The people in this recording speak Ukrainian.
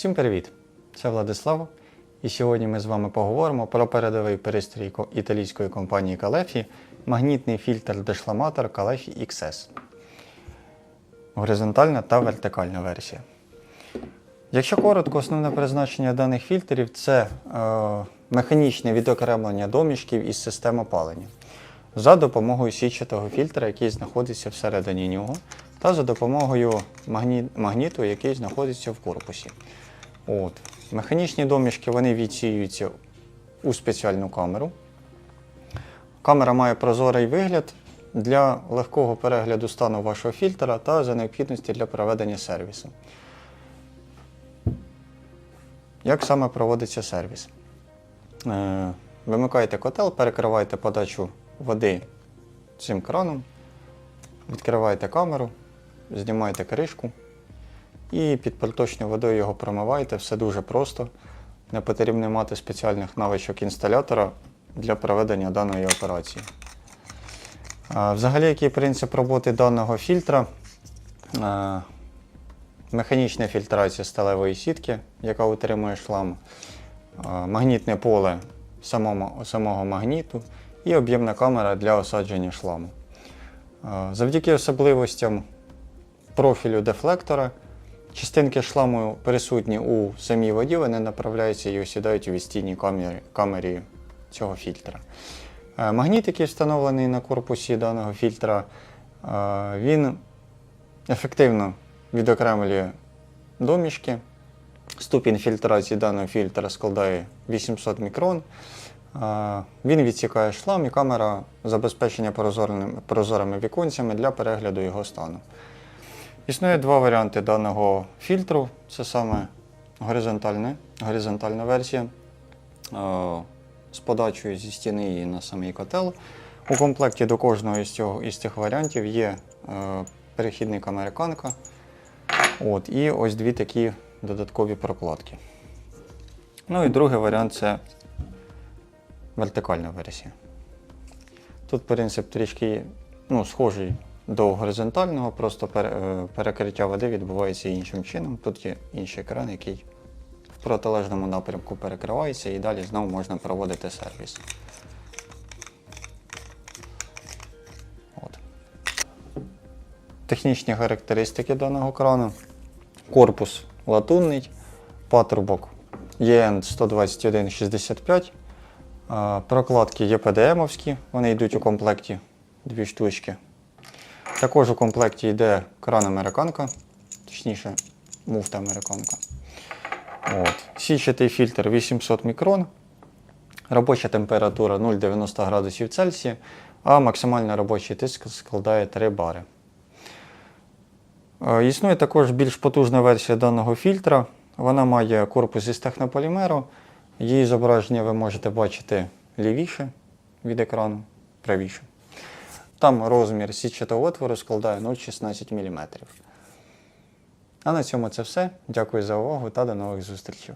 Всім привіт! Це Владислав. І сьогодні ми з вами поговоримо про передовий пристрій італійської компанії Calefi магнітний фільтр дешламатор Calefi XS. Горизонтальна та вертикальна версія. Якщо коротко, основне призначення даних фільтрів це е, механічне відокремлення домішків із систем опалення за допомогою січатого фільтра, який знаходиться всередині нього, та за допомогою магні- магніту, який знаходиться в корпусі. От. Механічні домішки вони відсіюються у спеціальну камеру. Камера має прозорий вигляд для легкого перегляду стану вашого фільтра та за необхідності для проведення сервісу. Як саме проводиться сервіс? Е, Вимикаєте котел, перекриваєте подачу води цим краном, відкриваєте камеру, знімаєте кришку і під проточною водою його промиваєте. Все дуже просто. Не потрібно мати спеціальних навичок інсталятора для проведення даної операції. Взагалі, який принцип роботи даного фільтра? Механічна фільтрація сталевої сітки, яка утримує шлам, магнітне поле самому, самого магніту і об'ємна камера для осадження шламу. Завдяки особливостям профілю дефлектора, частинки шламу присутні у самій воді, вони направляються і осідають у відстійній камері, камері цього фільтра. Е, Магніт, який встановлений на корпусі даного фільтра, е, він ефективно відокремлює домішки. Ступінь фільтрації даного фільтра складає 800 мікрон. Він відсікає шлам і камера забезпечення прозорими віконцями для перегляду його стану. Існує два варіанти даного фільтру. Це саме горизонтальне, горизонтальна версія а, з подачею зі стіни і на самий котел. У комплекті до кожного із, цього, із цих варіантів є е, перехідник американка. От, і ось дві такі додаткові прокладки. Ну і другий варіант це вертикальна версія. Тут принцип трішки ну, схожий до горизонтального, просто е, перекриття води відбувається іншим чином. Тут є інший кран, який в протилежному напрямку перекривається і далі знову можна проводити сервіс. От. Технічні характеристики даного крану. Корпус латунний, патрубок ЄН 12165. А, Прокладки ЄПДМовські, вони йдуть у комплекті дві штучки. Також у комплекті йде кран американка, точніше, муфта американка. Січатий фільтр 800 мікрон, робоча температура 0,90 градусів Цельсія, а максимальний робочий тиск складає 3 бари. Е, Існує також більш потужна версія даного фільтра. Вона має корпус із технополімеру. Її зображення ви можете бачити лівіше від екрану, правіше. Там розмір січатого отвору складає 0,16 мм. А на цьому це все. Дякую за увагу та до нових зустрічей.